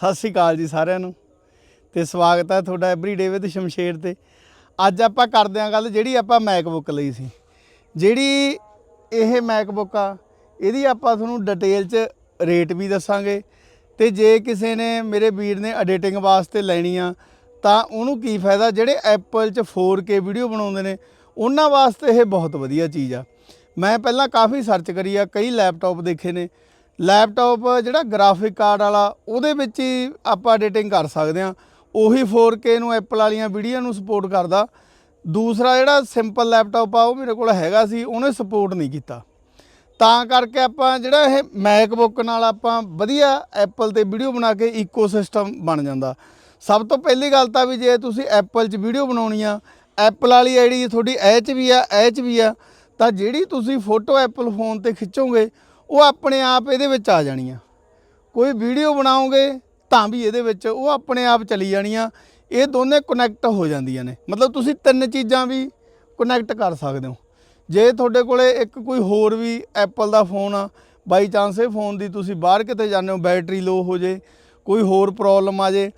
ਸਤਿ ਸ਼੍ਰੀ ਅਕਾਲ ਜੀ ਸਾਰਿਆਂ ਨੂੰ ਤੇ ਸਵਾਗਤ ਹੈ ਤੁਹਾਡਾ ਐਵਰੀਡੇ ਵਿਦ ਸ਼ਮਸ਼ੇਰ ਤੇ। ਅੱਜ ਆਪਾਂ ਕਰਦੇ ਹਾਂ ਗੱਲ ਜਿਹੜੀ ਆਪਾਂ ਮੈਕਬੁੱਕ ਲਈ ਸੀ। ਜਿਹੜੀ ਇਹ ਮੈਕਬੁੱਕ ਆ, ਇਹਦੀ ਆਪਾਂ ਤੁਹਾਨੂੰ ਡਿਟੇਲ 'ਚ ਰੇਟ ਵੀ ਦੱਸਾਂਗੇ ਤੇ ਜੇ ਕਿਸੇ ਨੇ ਮੇਰੇ ਵੀਰ ਨੇ ਐਡੀਟਿੰਗ ਵਾਸਤੇ ਲੈਣੀ ਆ, ਤਾਂ ਉਹਨੂੰ ਕੀ ਫਾਇਦਾ? ਜਿਹੜੇ ਐਪਲ 'ਚ 4K ਵੀਡੀਓ ਬਣਾਉਂਦੇ ਨੇ, ਉਹਨਾਂ ਵਾਸਤੇ ਇਹ ਬਹੁਤ ਵਧੀਆ ਚੀਜ਼ ਆ। ਮੈਂ ਪਹਿਲਾਂ ਕਾਫੀ ਸਰਚ ਕਰੀ ਆ, ਕਈ ਲੈਪਟਾਪ ਦੇਖੇ ਨੇ ਲੈਪਟਾਪ ਜਿਹੜਾ ਗ੍ਰਾਫਿਕ ਕਾਰਡ ਵਾਲਾ, ਉਹਦੇ ਵਿੱਚ ਹੀ ਆਪਾਂ ਐਡੀਟਿੰਗ ਕਰ ਸਕਦੇ ਆ ਉਹੀ 4K ਨੂੰ ਐਪਲ ਵਾਲੀਆਂ ਵੀਡੀਓ ਨੂੰ ਸਪੋਰਟ ਕਰਦਾ। ਦੂਸਰਾ ਜਿਹੜਾ ਸਿੰਪਲ ਲੈਪਟਾਪ ਆ, ਉਹ ਮੇਰੇ ਕੋਲ ਹੈਗਾ ਸੀ, ਉਹਨੇ ਸਪੋਰਟ ਨਹੀਂ ਕੀਤਾ। ਤਾਂ ਕਰਕੇ ਆਪਾਂ ਜਿਹੜਾ ਇਹ ਮੈਕਬੁੱਕ ਨਾਲ ਆਪਾਂ ਵਧੀਆ ਐਪਲ ਤੇ ਵੀਡੀਓ ਬਣਾ ਕੇ ਇਕੋਸਿਸਟਮ ਬਣ ਜਾਂਦਾ। ਸਭ ਤੋਂ ਪਹਿਲੀ ਗੱਲ ਤਾਂ ਵੀ ਜੇ ਤੁਸੀਂ ਐਪਲ 'ਚ ਵੀਡੀਓ ਬਣਾਉਣੀ ਆ ਐਪਲ ਵਾਲੀ ਆਈਡੀ ਤੁਹਾਡੀ ਐਚ ਵੀ ਆ ਐਚ ਵੀ ਆ, ਤਾਂ ਜਿਹੜੀ ਤੁਸੀਂ ਫੋਟੋ ਐਪਲ ਫੋਨ ਤੇ ਖਿੱਚੋਗੇ ਉਹ ਆਪਣੇ ਆਪ ਇਹਦੇ ਵਿੱਚ ਆ ਜਾਣੀਆਂ। ਕੋਈ ਵੀਡੀਓ ਬਣਾਓਗੇ ਤਾਂ ਵੀ ਇਹਦੇ ਵਿੱਚ ਉਹ ਆਪਣੇ ਆਪ ਚਲੀ ਜਾਣੀਆਂ। ਇਹ ਦੋਨੇ ਕਨੈਕਟ ਹੋ ਜਾਂਦੀਆਂ ਨੇ। ਮਤਲਬ ਤੁਸੀਂ ਤਿੰਨ ਚੀਜ਼ਾਂ ਵੀ ਕਨੈਕਟ ਕਰ ਸਕਦੇ ਹੋ। ਜੇ ਤੁਹਾਡੇ ਕੋਲੇ ਇੱਕ ਕੋਈ ਹੋਰ ਵੀ ਐਪਲ ਦਾ ਫੋਨ ਆ ਬਾਈ ਚਾਂਸ ਇਹ ਫੋਨ ਦੀ ਤੁਸੀਂ ਬਾਹਰ ਕਿਤੇ ਜਾਂਦੇ ਹੋ ਬੈਟਰੀ ਲੋ ਹੋ ਜੇ, ਕੋਈ ਹੋਰ ਪ੍ਰੋਬਲਮ ਆ ਜੇ,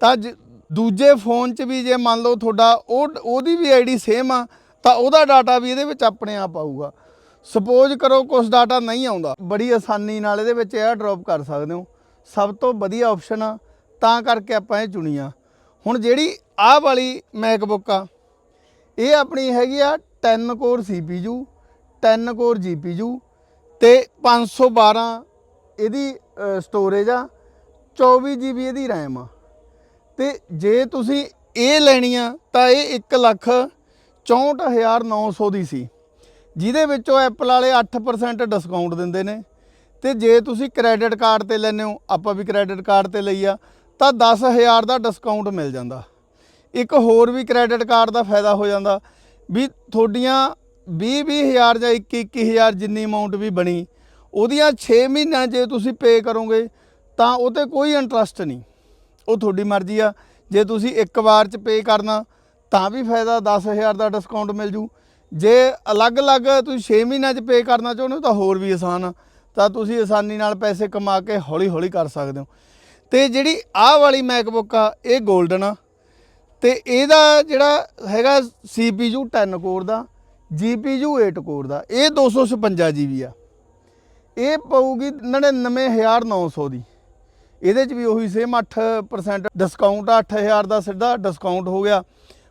ਤਾਂ ਜ- ਦੂਜੇ ਫੋਨ 'ਚ ਵੀ ਜੇ ਮੰਨ ਲਓ ਤੁਹਾਡਾ ਉਹ, ਉਹਦੀ ਵੀ ਆਈਡੀ ਸੇਮ ਆ, ਤਾਂ ਉਹਦਾ ਡਾਟਾ ਵੀ ਇਹਦੇ ਵਿੱਚ ਆਪਣੇ ਆਪ ਆਊਗਾ। ਸਪੋਜ਼ ਕਰੋ ਕੁਝ ਡਾਟਾ ਨਹੀਂ ਆਉਂਦਾ। ਬੜੀ ਆਸਾਨੀ ਨਾਲ ਇਹਦੇ ਵਿੱਚ 에ਅਰ ਡ੍ਰੌਪ ਕਰ ਸਕਦੇ ਹੋ। ਸਭ ਤੋਂ ਵਧੀਆ ਆਪਸ਼ਨ ਆ, ਤਾਂ ਕਰਕੇ ਆਪਾਂ ਇਹ ਚੁਣੀ ਆ। ਹੁਣ ਜਿਹੜੀ ਆਹ ਵਾਲੀ ਮੈਕਬੁੱਕ ਆ, ਇਹ ਆਪਣੀ ਹੈਗੀ ਆ 10 ਕੋਰ CPU 10 ਕੋਰ GPU ਤੇ 512 ਇਹਦੀ ਸਟੋਰੇਜ ਆ 24 GB ਇਹਦੀ RAM ਆ। ਤੇ ਜੇ ਤੁਸੀਂ ਇਹ ਲੈਣੀ ਆ, ਤਾਂ ਇਹ 1 ਲੱਖ 64900 ਦੀ ਸੀ। ਜਿਹਦੇ ਵਿੱਚੋਂ ਐਪਲ ਵਾਲੇ 8% ਡਿਸਕਾਊਂਟ ਦਿੰਦੇ ਨੇ। ਤੇ ਜੇ ਤੁਸੀਂ ਕ੍ਰੈਡਿਟ ਕਾਰਡ ਤੇ ਲੈਨੇ ਹੋ, ਆਪਾਂ ਵੀ ਕ੍ਰੈਡਿਟ ਕਾਰਡ ਤੇ ਲਈ ਆ, ਤਾਂ 10000 ਦਾ ਡਿਸਕਾਊਂਟ ਮਿਲ ਜਾਂਦਾ। ਇੱਕ ਹੋਰ ਵੀ ਕ੍ਰੈਡਿਟ ਕਾਰਡ ਦਾ ਫਾਇਦਾ ਹੋ ਜਾਂਦਾ ਵੀ ਤੁਹਾਡੀਆਂ 20 20000 ਜਾਂ 21 21000 ਜਿੰਨੀ ਅਮਾਉਂਟ ਵੀ ਬਣੀ, ਉਹਦੀਆਂ 6 ਮਹੀਨਿਆਂ ਜੇ ਤੁਸੀਂ ਪੇ ਕਰੋਗੇ, ਤਾਂ ਉਹ ਤੇ ਕੋਈ ਇੰਟਰਸਟ ਨਹੀਂ। ਉਹ ਤੁਹਾਡੀ ਮਰਜ਼ੀ ਆ। ਜੇ ਤੁਸੀਂ ਇੱਕ ਵਾਰ ਚ ਪੇ ਕਰਨਾ, ਤਾਂ ਵੀ ਫਾਇਦਾ 10000 ਦਾ ਡਿਸਕਾਊਂਟ ਮਿਲ ਜੂ। ਜੇ ਅਲੱਗ-ਅਲੱਗ ਤੁਸੀਂ 6 ਮਹੀਨਿਆਂ ਚ ਪੇ ਕਰਨਾ ਚਾਹੁੰਦੇ ਹੋ ਤਾਂ ਹੋਰ ਵੀ ਆਸਾਨ ਆ। ਤਾਂ ਤੁਸੀਂ ਆਸਾਨੀ ਨਾਲ ਪੈਸੇ ਕਮਾ ਕੇ ਹੌਲੀ-ਹੌਲੀ ਕਰ ਸਕਦੇ ਹੋ। ਤੇ ਜਿਹੜੀ ਆਹ ਵਾਲੀ ਮੈਕਬੁੱਕ ਆ, ਇਹ 골ਡਨ ਆ। ਤੇ ਇਹਦਾ ਜਿਹੜਾ ਹੈਗਾ CPU 10 ਕੋਰ ਦਾ, GPU 8 ਕੋਰ ਦਾ, ਇਹ 256 GB ਆ। ਇਹ ਪਊਗੀ 99900 ਦੀ। ਇਹਦੇ 'ਚ ਵੀ ਉਹੀ ਸੇਮ 8% ਡਿਸਕਾਊਂਟ ਆ 8000 ਦਾ ਸਿੱਧਾ ਡਿਸਕਾਊਂਟ ਹੋ ਗਿਆ।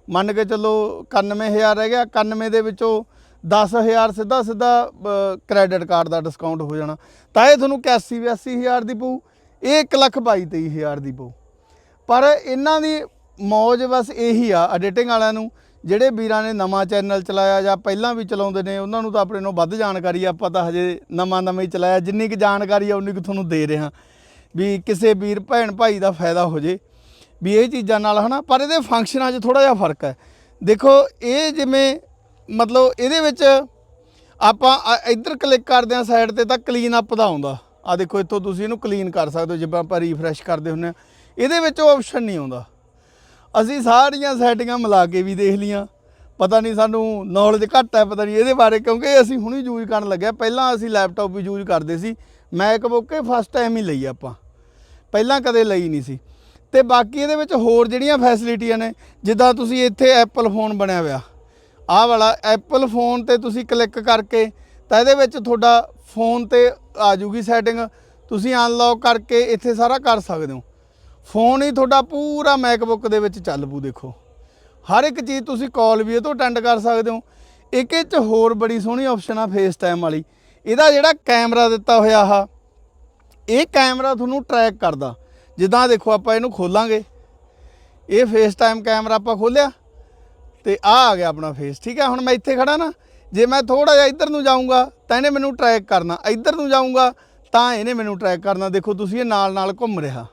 ਮੰਨ ਕੇ ਚੱਲੋ 91000 ਰਹਿ ਗਿਆ 91 ਦੇ ਵਿੱਚੋਂ 10000 ਸਿੱਧਾ ਸਿੱਧਾ ਕ੍ਰੈਡਿਟ ਕਾਰਡ ਦਾ ਡਿਸਕਾਊਂਟ ਹੋ ਜਾਣਾ। ਤਾਂ ਇਹ ਤੁਹਾਨੂੰ 81 82000 ਦੀ ਪਊ, ਇਹ 122000 ਦੀ ਪਊ। ਪਰ ਇਹਨਾਂ ਦੀ ਮੌਜ ਬਸ ਇਹੀ ਆ ਐਡੀਟਿੰਗ ਵਾਲਿਆਂ ਨੂੰ, ਜਿਹੜੇ ਵੀਰਾਂ ਨੇ ਨਵਾਂ ਚੈਨਲ ਚਲਾਇਆ ਜਾਂ ਪਹਿਲਾਂ ਵੀ ਚਲਾਉਂਦੇ ਨੇ, ਉਹਨਾਂ ਨੂੰ ਤਾਂ ਆਪਣੇ ਨੂੰ ਵੱਧ ਜਾਣਕਾਰੀ ਆਪਾਂ ਤਾਂ ਹਜੇ ਨਵਾਂ ਨਵਾਂ ਹੀ ਚਲਾਇਆ। ਜਿੰਨੀ ਕੁ ਜਾਣਕਾਰੀ ਆ, ਉਨੀ ਕੁ ਤੁਹਾਨੂੰ ਦੇ ਰਿਹਾ। ਵੀ ਕਿਸੇ ਵੀਰ, ਭੈਣ, ਭਾਈ ਦਾ ਫਾਇਦਾ ਹੋ ਜੇ। ਵੀ ਇਹ ਚੀਜ਼ਾਂ ਨਾਲ ਹਨਾ, ਪਰ ਇਹਦੇ ਫੰਕਸ਼ਨਾਂ 'ਚ ਥੋੜਾ ਜਿਹਾ ਫ਼ਰਕ ਹੈ। ਦੇਖੋ, ਇਹ ਜਿਵੇਂ ਮਤਲਬ ਇਹਦੇ ਵਿੱਚ ਆਪਾਂ ਇੱਧਰ ਕਲਿੱਕ ਕਰਦੇ ਆ ਸਾਈਡ ਤੇ ਤਾਂ ਕਲੀਨ ਅਪ ਦਾ ਆਉਂਦਾ। ਆ ਦੇਖੋ, ਇੱਥੋਂ ਤੁਸੀਂ ਇਹਨੂੰ ਕਲੀਨ ਕਰ ਸਕਦੇ ਹੋ, ਜਿਵੇਂ ਆਪਾਂ ਰੀਫਰੈਸ਼ ਕਰਦੇ ਹੁੰਨੇ ਆ ਇਹਦੇ ਵਿੱਚ ਉਹ ਆਪਸ਼ਨ ਨਹੀਂ ਆਉਂਦਾ। ਅਸੀਂ ਸਾਰੀਆਂ ਸੈਟਿੰਗਾਂ ਮਿਲਾ ਕੇ ਵੀ ਦੇਖ ਲੀਆਂ ਪਤਾ ਨਹੀਂ ਸਾਨੂੰ ਨੌਲੇਜ ਘੱਟ ਹੈ, ਪਤਾ ਨਹੀਂ ਇਹਦੇ ਬਾਰੇ, ਕਿਉਂਕਿ ਅਸੀਂ ਹੁਣੇ ਯੂਜ਼ ਕਰਨ ਲੱਗਿਆ ਪਹਿਲਾਂ ਅਸੀਂ ਲੈਪਟਾਪ ਵੀ ਯੂਜ਼ ਕਰਦੇ ਸੀ। ਮੈਕਬੁੱਕ ਇਹ ਫਸਟ ਟਾਈਮ ਹੀ ਲਈ ਆਪਾਂ। ਪਹਿਲਾਂ ਕਦੇ ਲਈ ਨਹੀਂ ਸੀ। ਤੇ ਬਾਕੀ ਇਹਦੇ ਵਿੱਚ ਹੋਰ ਜਿਹੜੀਆਂ ਫੈਸਿਲਿਟੀਆਂ ਨੇ, ਜਿੱਦਾਂ ਤੁਸੀਂ ਇੱਥੇ ਐਪਲ ਫੋਨ ਬਣਿਆ ਹੋਇਆ। ਆਹ ਵਾਲਾ ਐਪਲ ਫੋਨ ਤੇ ਤੁਸੀਂ ਕਲਿੱਕ ਕਰਕੇ ਤਾਂ ਇਹਦੇ ਵਿੱਚ ਤੁਹਾਡਾ ਫੋਨ ਤੇ ਆ ਜੂਗੀ ਸੈਟਿੰਗ ਤੁਸੀਂ ਅਨਲੌਕ ਕਰਕੇ ਇੱਥੇ ਸਾਰਾ ਕਰ ਸਕਦੇ ਹੋ। ਫੋਨ ਹੀ ਤੁਹਾਡਾ ਪੂਰਾ ਮੈਕਬੁੱਕ ਦੇ ਵਿੱਚ ਚੱਲ ਪੂ ਦੇਖੋ। ਹਰ ਇੱਕ ਚੀਜ਼ ਤੁਸੀਂ ਕਾਲ ਵੀ ਇਹ ਤੋਂ ਅਟੈਂਡ ਕਰ ਸਕਦੇ ਹੋ। ਇੱਕ ਇਹ ਚ ਹੋਰ ਬੜੀ ਸੋਹਣੀ ਆਪਸ਼ਨ ਆ ਫੇਸ ਟਾਈਮ ਵਾਲੀ। ਇਹਦਾ ਜਿਹੜਾ ਕੈਮਰਾ ਦਿੱਤਾ ਹੋਇਆ ਆ ਇਹ ਕੈਮਰਾ ਤੁਹਾਨੂੰ ਟਰੈਕ ਕਰਦਾ। ਜਿੱਦਾਂ ਦੇਖੋ ਆਪਾਂ ਇਹਨੂੰ ਖੋਲਾਂਗੇ। ਇਹ ਫੇਸ ਟਾਈਮ ਕੈਮਰਾ ਆਪਾਂ ਖੋਲਿਆ ਤੇ ਆ ਆ ਗਿਆ ਆਪਣਾ ਫੇਸ ਠੀਕ ਹੈ? ਹੁਣ ਮੈਂ ਇੱਥੇ ਖੜਾ ਨਾ, ਜੇ ਮੈਂ ਥੋੜਾ ਜਿਹਾ ਇੱਧਰ ਨੂੰ ਜਾਊਂਗਾ ਤਾਂ ਇਹਨੇ ਮੈਨੂੰ ਟਰੈਕ ਕਰਨਾ। ਇੱਧਰ ਨੂੰ ਜਾਊਂਗਾ ਤਾਂ ਇਹਨੇ ਮੈਨੂੰ ਟਰੈਕ ਕਰਨਾ। ਦੇਖੋ, ਤੁਸੀਂ ਇਹ ਨਾਲ ਨਾਲ ਘੁੰਮ ਰਿਹਾ।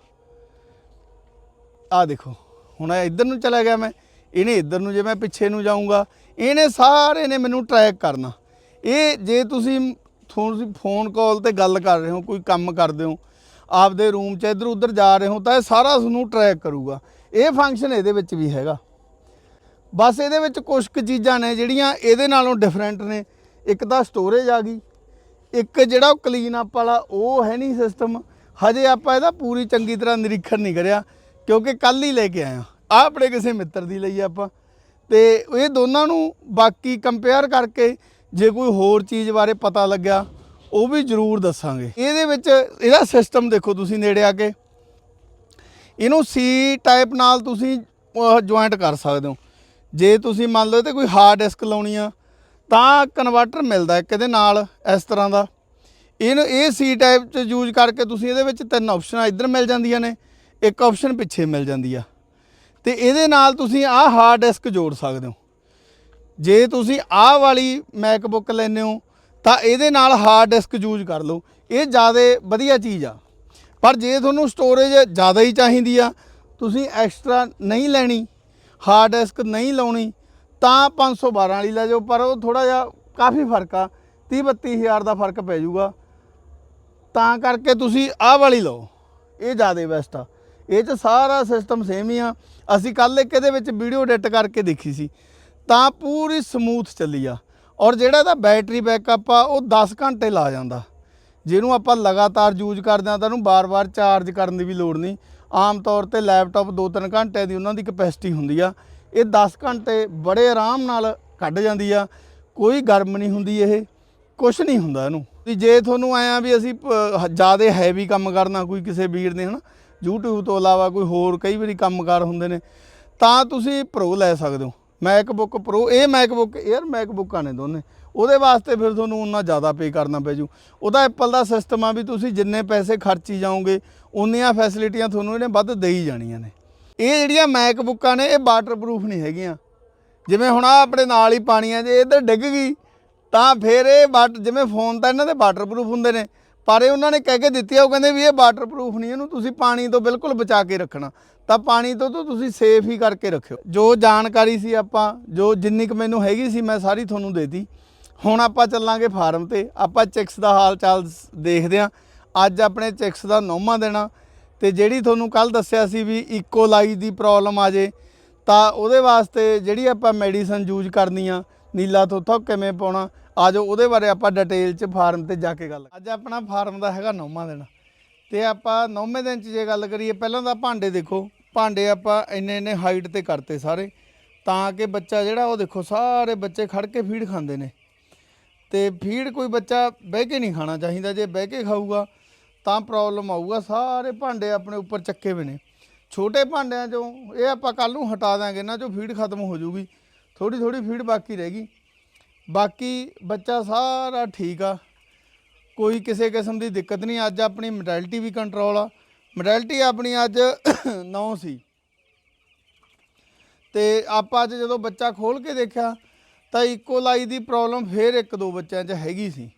ਆ ਦੇਖੋ, ਹੁਣ ਇੱਧਰ ਨੂੰ ਚਲਾ ਗਿਆ ਮੈਂ, ਇਹਨੇ ਇੱਧਰ ਨੂੰ ਜੇ ਮੈਂ ਪਿੱਛੇ ਨੂੰ ਜਾਊਂਗਾ, ਇਹਨੇ ਸਾਰੇ ਨੇ ਮੈਨੂੰ ਟਰੈਕ ਕਰਨਾ। ਇਹ ਜੇ ਤੁਸੀਂ ਤੁਸੀਂ ਫੋਨ ਕਾਲ ਤੇ ਗੱਲ ਕਰ ਰਹੇ ਹੋ, ਕੋਈ ਕੰਮ ਕਰਦੇ ਹੋ ਆਪਦੇ ਰੂਮ 'ਚ ਇੱਧਰ ਉੱਧਰ ਜਾ ਰਹੇ ਹੋ ਤਾਂ ਇਹ ਸਾਰਾ ਤੁਹਾਨੂੰ ਟਰੈਕ ਕਰੂਗਾ। ਇਹ ਫੰਕਸ਼ਨ ਇਹਦੇ ਵਿੱਚ ਵੀ ਹੈਗਾ। ਬਸ ਇਹਦੇ ਵਿੱਚ ਕੁਝ ਕੁ ਚੀਜ਼ਾਂ ਨੇ ਜਿਹੜੀਆਂ ਇਹਦੇ ਨਾਲੋਂ ਡਿਫਰੈਂਟ ਨੇ। ਇੱਕ ਤਾਂ ਸਟੋਰੇਜ ਆ ਗਈ। ਇੱਕ ਜਿਹੜਾ ਕਲੀਨ ਅਪ ਵਾਲਾ, ਉਹ ਹੈ ਨਹੀਂ ਸਿਸਟਮ ਹਜੇ ਆਪਾਂ ਇਹਦਾ ਪੂਰੀ ਚੰਗੀ ਤਰ੍ਹਾਂ ਨਿਰੀਖਣ ਨਹੀਂ ਕਰਿਆ, ਕਿਉਂਕਿ ਕੱਲ ਹੀ ਲੈ ਕੇ ਆਇਆ ਆ। ਆਪਣੇ ਕਿਸੇ ਮਿੱਤਰ ਦੀ ਲਈ ਆਪਾਂ। ਤੇ ਇਹ ਦੋਨਾਂ ਨੂੰ ਬਾਕੀ ਕੰਪੇਅਰ ਕਰਕੇ ਜੇ ਕੋਈ ਹੋਰ ਚੀਜ਼ ਬਾਰੇ ਪਤਾ ਲੱਗਿਆ ਉਹ ਵੀ ਜ਼ਰੂਰ ਦੱਸਾਂਗੇ। ਇਹਦੇ ਵਿੱਚ ਇਹਦਾ ਸਿਸਟਮ ਦੇਖੋ ਤੁਸੀਂ ਨੇੜੇ ਆ ਕੇ। ਇਹਨੂੰ ਸੀ ਟਾਈਪ ਨਾਲ ਤੁਸੀਂ ਜੁਆਇੰਟ ਕਰ ਸਕਦੇ ਹੋ। ਜੇ ਤੁਸੀਂ ਮੰਨ ਲਓ ਤੇ ਕੋਈ ਹਾਰਡ ਡਿਸਕ ਲਾਉਣੀ ਆ, ਤਾਂ ਕਨਵਰਟਰ ਮਿਲਦਾ ਇੱਕ ਇਹਦੇ ਨਾਲ ਇਸ ਤਰ੍ਹਾਂ ਦਾ। ਇਹਨੂੰ, ਇਹ ਸੀ ਟਾਈਪ ਚ ਯੂਜ਼ ਕਰਕੇ ਤੁਸੀਂ ਇਹਦੇ ਵਿੱਚ ਤਿੰਨ ਆਪਸ਼ਨਾਂ ਇੱਧਰ ਮਿਲ ਜਾਂਦੀਆਂ ਨੇ, ਇੱਕ ਆਪਸ਼ਨ ਪਿੱਛੇ ਮਿਲ ਜਾਂਦੀ ਆ। ਤੇ ਇਹਦੇ ਨਾਲ ਤੁਸੀਂ ਆਹ ਹਾਰਡ ਡਿਸਕ ਜੋੜ ਸਕਦੇ ਹੋ। ਜੇ ਤੁਸੀਂ ਆਹ ਵਾਲੀ ਮੈਕਬੁੱਕ ਲੈਨੇ ਹੋ ਤਾਂ ਇਹਦੇ ਨਾਲ ਹਾਰਡ ਡਿਸਕ ਯੂਜ਼ ਕਰ ਲਓ। ਇਹ ਜ਼ਿਆਦਾ ਵਧੀਆ ਚੀਜ਼ ਆ। ਪਰ ਜੇ ਤੁਹਾਨੂੰ ਸਟੋਰੇਜ ਜ਼ਿਆਦਾ ਹੀ ਚਾਹੀਦੀ ਆ, ਤੁਸੀਂ ਐਕਸਟਰਾ ਨਹੀਂ ਲੈਣੀ ਹਾਰਡ ਡਿਸਕ ਨਹੀਂ ਲਾਉਣੀ, ਤਾਂ 512 ਵਾਲੀ ਲੈ ਜਾਓ, ਪਰ ਉਹ ਥੋੜਾ ਜਿਹਾ ਕਾਫੀ ਫ਼ਰਕ ਆ। 30 32000 ਦਾ ਫ਼ਰਕ ਪੈ ਜਾਊਗਾ। ਤਾਂ ਕਰਕੇ ਤੁਸੀਂ ਆਹ ਵਾਲੀ ਲਓ। ਇਹ ਜ਼ਿਆਦਾ ਬੈਸਟ ਆ। ਇਹ ਚ ਸਾਰਾ ਸਿਸਟਮ ਸੇਮ ਹੀ ਆ। ਅਸੀਂ ਕੱਲ ਇੱਕ ਇਹਦੇ ਵਿੱਚ ਵੀਡੀਓ ਐਡਿਟ ਕਰਕੇ ਦੇਖੀ ਸੀ। ਤਾਂ ਪੂਰੀ ਸਮੂਥ ਚੱਲੀ ਆ। ਔਰ ਜਿਹੜਾ ਇਹਦਾ ਬੈਟਰੀ ਬੈਕਅਪ ਆ, ਉਹ 10 ਘੰਟੇ ਲਾ ਜਾਂਦਾ। ਜਿਹਨੂੰ ਆਪਾਂ ਲਗਾਤਾਰ ਯੂਜ਼ ਕਰਦੇ ਆ, ਤਾਂ ਉਹਨੂੰ ਬਾਰ-ਬਾਰ ਚਾਰਜ ਕਰਨ ਦੀ ਵੀ ਲੋੜ ਨਹੀਂ। ਆਮ ਤੌਰ ਤੇ ਲੈਪਟਾਪ 2-3 ਘੰਟੇ ਦੀ ਉਹਨਾਂ ਦੀ ਕਪੈਸਿਟੀ ਹੁੰਦੀ ਆ। ਇਹ 10 ਘੰਟੇ ਬੜੇ ਆਰਾਮ ਨਾਲ ਕੱਢ ਜਾਂਦੀ ਆ। ਕੋਈ ਗਰਮ ਨਹੀਂ ਹੁੰਦੀ ਇਹ ਕੁਝ ਨਹੀਂ ਹੁੰਦਾ ਇਹਨੂੰ। ਵੀ ਜੇ ਤੁਹਾਨੂੰ ਆਇਆ ਵੀ ਅਸੀਂ ਜ਼ਿਆਦਾ ਹੈਵੀ ਕੰਮ ਕਰਨਾ ਕੋਈ ਕਿਸੇ ਵੀਰ ਨੇ, ਹਨਾ? YouTube ਤੋਂ ਇਲਾਵਾ ਕੋਈ ਹੋਰ ਕਈ ਵਾਰੀ ਕੰਮਕਾਰ ਹੁੰਦੇ ਨੇ, ਤਾਂ ਤੁਸੀਂ ਪ੍ਰੋ ਲੈ ਸਕਦੇ ਹੋ। ਮੈਕਬੁੱਕ ਪ੍ਰੋ ਇਹ ਮੈਕਬੁੱਕ 에ਅਰ ਮੈਕਬੁੱਕਾਂ ਨੇ ਦੋਨੇ। ਉਹਦੇ ਵਾਸਤੇ ਫਿਰ ਤੁਹਾਨੂੰ ਉਨਾ ਜ਼ਿਆਦਾ ਪੇ ਕਰਨਾ ਪੈ ਜੂ। ਉਹਦਾ ਐਪਲ ਦਾ ਸਿਸਟਮ ਆ ਵੀ ਤੁਸੀਂ ਜਿੰਨੇ ਪੈਸੇ ਖਰਚੀ ਜਾਓਗੇ ਉਨੀਆਂ ਫੈਸਿਲਿਟੀਆਂ ਤੁਹਾਨੂੰ ਇਹਨੇ ਵੱਧ ਦੇਈ ਜਾਣੀਆਂ ਨੇ। ਇਹ ਜਿਹੜੀਆਂ ਮੈਕਬੁੱਕਾਂ ਨੇ, ਇਹ ਵਾਟਰਪ੍ਰੂਫ ਨਹੀਂ ਹੈਗੀਆਂ। ਜਿਵੇਂ ਹੁਣ ਆ ਆਪਣੇ ਨਾਲ ਹੀ ਪਾਣੀ ਆ ਜੇ ਇੱਧਰ ਡਿੱਗ ਗਈ, ਤਾਂ ਫਿਰ ਇਹ ਵਾਟ ਜਿਵੇਂ ਫੋਨ ਤਾਂ ਇਹਨਾਂ ਦੇ ਵਾਟਰਪ੍ਰੂਫ ਹੁੰਦੇ ਨੇ, ਪਰ ਇਹ ਉਹਨਾਂ ਨੇ ਕਹਿ ਕੇ ਦਿੱਤੀ ਆ ਉਹ ਕਹਿੰਦੇ ਵੀ ਇਹ ਵਾਟਰਪ੍ਰੂਫ ਨਹੀਂ, ਇਹਨੂੰ ਤੁਸੀਂ ਪਾਣੀ ਤੋਂ ਬਿਲਕੁਲ ਬਚਾ ਕੇ ਰੱਖਣਾ। ਤਾਂ ਪਾਣੀ ਤੋਂ ਤਾਂ ਤੁਸੀਂ ਸੇਫ ਹੀ ਕਰਕੇ ਰੱਖਿਓ। ਜੋ ਜਾਣਕਾਰੀ ਸੀ ਆਪਾਂ, ਜੋ ਜਿੰਨੀ ਕੁ ਮੈਨੂੰ ਹੈਗੀ ਸੀ ਮੈਂ ਸਾਰੀ ਤੁਹਾਨੂੰ ਦੇਤੀ। ਹੁਣ ਆਪਾਂ ਚੱਲਾਂਗੇ ਫਾਰਮ ਤੇ, ਆਪਾਂ ਚੈਕਸ ਦਾ ਹਾਲ ਚਾਲ ਸ- ਦੇਖਦੇ ਆਂ ਅੱਜ ਆਪਣੇ ਚੈਕਸ ਦਾ ਨੌਵਾਂ ਦੇਣਾ ਤੇ ਜਿਹੜੀ ਤੁਹਾਨੂੰ ਕੱਲ ਦੱਸਿਆ ਸੀ ਵੀ ਇਕੋਲਾਈ ਦੀ ਪ੍ਰੋਬਲਮ ਆ ਜੇ, ਤਾਂ ਉਹਦੇ ਵਾਸਤੇ ਜਿਹੜੀ ਆਪਾਂ ਮੈਡੀਸਨ ਯੂਜ਼ ਕਰਨੀ ਆ, ਨੀਲਾ ਤੋਥਾ ਉਹ ਕਿਵੇਂ ਪਾਉਣਾ ਆਜੋ ਉਹਦੇ ਬਾਰੇ ਆਪਾਂ ਡਿਟੇਲ ਚ ਫਾਰਮ ਤੇ ਜਾ ਕੇ ਗੱਲ ਅੱਜ ਆਪਣਾ ਫਾਰਮ ਦਾ ਹੈਗਾ ਨੌਵਾਂ ਦਿਨ, ਤੇ ਆਪਾਂ ਨੌਵੇਂ ਦਿਨ ਚ ਜੇ ਗੱਲ ਕਰੀਏ, ਪਹਿਲਾਂ ਤਾਂ ਭਾਂਡੇ ਦੇਖੋ ਭਾਂਡੇ ਆਪਾਂ ਇੰਨੇ ਇੰਨੇ ਹਾਈਟ ਤੇ ਕਰਤੇ ਸਾਰੇ, ਤਾਂ ਕਿ ਬੱਚਾ ਜਿਹੜਾ ਉਹ ਦੇਖੋ ਸਾਰੇ ਬੱਚੇ ਖੜ ਕੇ ਫੀਡ ਖਾਂਦੇ ਨੇ। ਤੇ ਫੀਡ ਕੋਈ ਬੱਚਾ ਬਹਿ ਕੇ ਨਹੀਂ ਖਾਣਾ ਚਾਹੀਦਾ, ਜੇ ਬਹਿ ਕੇ ਖਾਊਗਾ ਤਾਂ ਪ੍ਰੋਬਲਮ ਆਊਗਾ, ਸਾਰੇ ਭਾਂਡੇ ਆਪਣੇ ਉੱਪਰ ਚੱਕੇ ਹੋਏ ਨੇ। ਛੋਟੇ ਭਾਂਡਿਆਂ ਚੋਂ ਇਹ ਆਪਾਂ ਕੱਲ ਨੂੰ ਹਟਾ ਦਾਂਗੇ ਇਹਨਾਂ ਚੋਂ ਫੀਡ ਖਤਮ ਹੋ ਜਾਊਗੀ ਥੋੜੀ ਥੋੜੀ ਫੀਡ ਬਾਕੀ ਰਹਿ ਗਈ। ਬਾਕੀ ਬੱਚਾ ਸਾਰਾ ਠੀਕ ਆ, ਕੋਈ ਕਿਸੇ ਕਿਸਮ ਦੀ ਦਿੱਕਤ ਨਹੀਂ, ਅੱਜ ਆਪਣੀ ਮੈਟੈਲਿਟੀ ਵੀ ਕੰਟਰੋਲ ਆ ਮੈਟੈਲਿਟੀ ਆਪਣੀ ਅੱਜ 9 ਸੀ। ਤੇ ਆਪਾਂ ਅੱਜ ਜਦੋਂ ਬੱਚਾ ਖੋਲ ਕੇ ਦੇਖਿਆ, ਤਾਂ ਇਕੋਲਾਈ ਦੀ ਪ੍ਰੋਬਲਮ ਫੇਰ ਇੱਕ ਦੋ ਬੱਚਿਆਂ 'ਚ ਹੈਗੀ ਸੀ।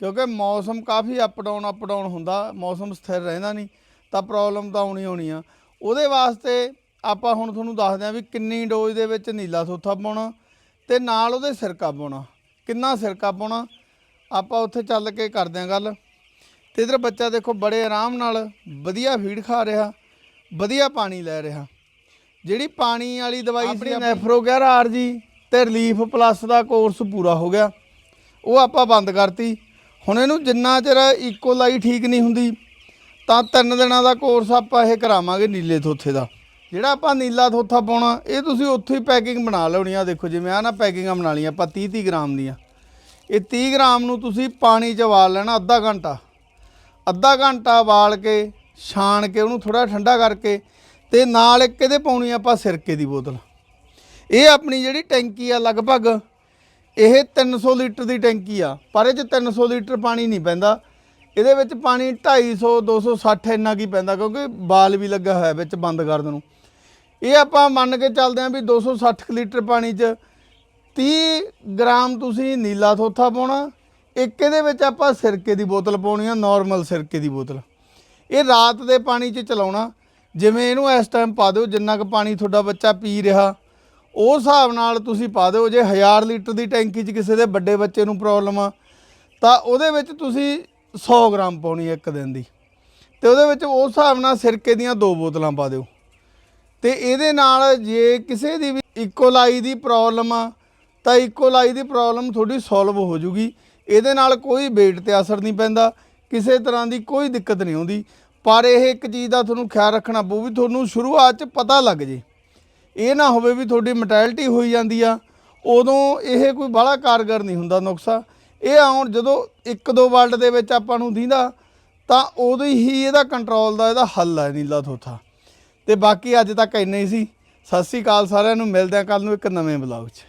ਕਿਉਂਕਿ ਮੌਸਮ ਕਾਫੀ ਅਪ ਡਾਊਨ ਅਪ ਡਾਊਨ ਹੁੰਦਾ, ਮੌਸਮ ਸਥਿਰ ਰਹਿੰਦਾ ਨਹੀਂ, ਤਾਂ ਪ੍ਰੋਬਲਮ ਤਾਂ ਆਉਣੀ ਆਉਣੀ ਆ। ਉਹਦੇ ਵਾਸਤੇ ਆਪਾਂ ਹੁਣ ਤੁਹਾਨੂੰ ਦੱਸਦੇ ਹਾਂ ਵੀ ਕਿੰਨੀ ਡੋਜ਼ ਦੇ ਵਿੱਚ ਨੀਲਾ ਸੋਥਾ ਪਾਉਣਾ ਤੇ ਨਾਲ ਉਹਦੇ ਸਿਰਕਾ ਪਾਉਣਾ। ਕਿੰਨਾ ਸਿਰਕਾ ਪਾਉਣਾ, ਆਪਾਂ ਉੱਥੇ ਚੱਲ ਕੇ ਕਰਦੇ ਹਾਂ ਗੱਲ। ਤੇ ਇਧਰ ਬੱਚਾ ਦੇਖੋ ਬੜੇ ਆਰਾਮ ਨਾਲ ਵਧੀਆ ਫੀਡ ਖਾ ਰਿਹਾ ਵਧੀਆ ਪਾਣੀ ਲੈ ਰਿਹਾ। ਜਿਹੜੀ ਪਾਣੀ ਵਾਲੀ ਦਵਾਈ ਸੀ ਨੈਫਰੋਗੈਰ ਆਰਜੀ ਤੇ ਰਿਲੀਫ ਪਲੱਸ ਦਾ ਕੋਰਸ ਪੂਰਾ ਹੋ ਗਿਆ। ਉਹ ਆਪਾਂ ਬੰਦ ਕਰਤੀ। ਹੁਣ ਇਹਨੂੰ ਜਿੰਨਾ ਚਿਰ ਇਕੋਲਾਈ ਠੀਕ ਨਹੀਂ ਹੁੰਦੀ ਤਾਂ ਤਿੰਨ ਦਿਨਾਂ ਦਾ ਕੋਰਸ ਆਪਾਂ ਇਹ ਕਰਾਵਾਂਗੇ ਨੀਲੇ ਥੋਥੇ ਦਾ। ਜਿਹੜਾ ਆਪਾਂ ਨੀਲਾ ਥੋਥਾ ਪਾਉਣਾ ਇਹ ਤੁਸੀਂ ਉੱਥੇ ਹੀ ਪੈਕਿੰਗ ਬਣਾ ਲੈਣੀ ਆ। ਦੇਖੋ ਜਿਵੇਂ ਆ ਨਾ ਪੈਕਿੰਗਾਂ ਬਣਾ ਲਈਆਂ ਆਪਾਂ 30 30 ਗ੍ਰਾਮ ਦੀਆਂ। ਇਹ 30 ਗ੍ਰਾਮ ਨੂੰ ਤੁਸੀਂ ਪਾਣੀ 'ਚ ਉਬਾਲ ਲੈਣਾ ਅੱਧਾ ਘੰਟਾ। ਅੱਧਾ ਘੰਟਾ ਉਬਾਲ ਕੇ, ਛਾਣ ਕੇ, ਉਹਨੂੰ ਥੋੜਾ ਠੰਡਾ ਕਰਕੇ ਤੇ ਨਾਲ ਇੱਕ ਇਹਦੇ ਪਾਉਣੀ ਆਪਾਂ ਸਿਰਕੇ ਦੀ ਬੋਤਲ। ਇਹ ਆਪਣੀ ਜਿਹੜੀ ਟੈਂਕੀ ਆ ਲਗਭਗ, ਇਹ 300 ਲੀਟਰ ਦੀ ਟੈਂਕੀ ਆ, ਪਰ ਇਹ 'ਚ 300 ਲੀਟਰ ਪਾਣੀ ਨਹੀਂ ਪੈਂਦਾ। ਇਹਦੇ ਵਿੱਚ ਪਾਣੀ 250 260 ਇੰਨਾ ਕੀ ਪੈਂਦਾ, ਕਿਉਂਕਿ ਬਾਲ ਵੀ ਲੱਗਾ ਹੋਇਆ ਵਿੱਚ ਬੰਦ ਕਰਨ ਨੂੰ। ਇਹ ਆਪਾਂ ਮੰਨ ਕੇ ਚੱਲਦੇ ਆਂ ਵੀ 260 ਲੀਟਰ ਪਾਣੀ 'ਚ 30 ਗ੍ਰਾਮ ਤੁਸੀਂ ਨੀਲਾ ਥੋਥਾ ਪਾਉਣਾ ਇੱਕ ਇਹਦੇ ਵਿੱਚ ਆਪਾਂ ਸਿਰਕੇ ਦੀ ਬੋਤਲ ਪਾਉਣੀ ਆ ਨਾਰਮਲ ਸਿਰਕੇ ਦੀ ਬੋਤਲ। ਇਹ ਰਾਤ ਦੇ ਪਾਣੀ 'ਚ ਚਲਾਉਣਾ, ਜਿਵੇਂ ਇਹਨੂੰ ਇਸ ਟਾਈਮ ਪਾ ਦਿਓ, ਜਿੰਨਾ ਕੁ ਪਾਣੀ ਤੁਹਾਡਾ ਬੱਚਾ ਪੀ ਰਿਹਾ ਉਸ ਹਿਸਾਬ ਨਾਲ ਤੁਸੀਂ ਪਾ ਦਿਓ, ਜੇ 1000 ਲੀਟਰ ਦੀ ਟੈਂਕੀ 'ਚ ਕਿਸੇ ਦੇ ਵੱਡੇ ਬੱਚੇ ਨੂੰ ਪ੍ਰੋਬਲਮ ਆ, ਤਾਂ ਉਹਦੇ ਵਿੱਚ ਤੁਸੀਂ 100 ਗ੍ਰਾਮ ਪਾਉਣੀ ਇੱਕ ਦਿਨ ਦੀ। ਤੇ ਉਹਦੇ ਵਿੱਚ ਉਸ ਹਿਸਾਬ ਨਾਲ ਸਿਰਕੇ ਦੀਆਂ ਦੋ ਬੋਤਲਾਂ ਪਾ ਦਿਓ। ਤੇ ਇਹਦੇ ਨਾਲ ਜੇ ਕਿਸੇ ਦੀ ਵੀ ਇਕੋਲਾਈ ਦੀ ਪ੍ਰੋਬਲਮ ਆ, ਤਾਂ ਇਕੋਲਾਈ ਦੀ ਪ੍ਰੋਬਲਮ ਤੁਹਾਡੀ ਸੋਲਵ ਹੋ ਜੂਗੀ। ਇਹਦੇ ਨਾਲ ਕੋਈ weight ਤੇ ਅਸਰ ਨਹੀਂ ਪੈਂਦਾ, ਕਿਸੇ ਤਰ੍ਹਾਂ ਦੀ ਕੋਈ ਦਿੱਕਤ ਨਹੀਂ ਆਉਂਦੀ ਪਰ ਇਹ ਇੱਕ ਚੀਜ਼ ਦਾ ਤੁਹਾਨੂੰ ਖਿਆਲ ਰੱਖਣਾ ਪਊ ਵੀ ਤੁਹਾਨੂੰ ਸ਼ੁਰੂਆਤ 'ਚ ਪਤਾ ਲੱਗ ਜੇ। ਇਹ ਨਾ ਹੋਵੇ ਵੀ ਤੁਹਾਡੀ ਮੋਟੈਲਿਟੀ ਹੋਈ ਜਾਂਦੀ ਆ, ਉਦੋਂ ਇਹ ਕੋਈ ਬੜਾ ਕਾਰਗਰ ਨਹੀਂ ਹੁੰਦਾ ਨੁਕਸਾ। ਇਹ ਆਉਣ ਜਦੋਂ ਇੱਕ ਦੋ ਵਰਲਡ ਦੇ ਵਿੱਚ ਆਪਾਂ ਨੂੰ ਦੀਂਦਾ, ਤਾਂ ਉਦੋਂ ਹੀ ਇਹਦਾ ਕੰਟਰੋਲ ਦਾ ਇਹਦਾ ਹੱਲ ਹੈ ਨੀਲਾ ਥੋਥਾ ਤੇ ਬਾਕੀ ਅੱਜ ਤੱਕ ਇੰਨਾ ਹੀ ਸੀ। ਸਤਿ ਸ੍ਰੀ ਅਕਾਲ ਸਾਰਿਆਂ ਨੂੰ, ਮਿਲਦੇ ਆ ਕੱਲ ਨੂੰ ਇੱਕ ਨਵੇਂ ਬਲੌਗ 'ਚ।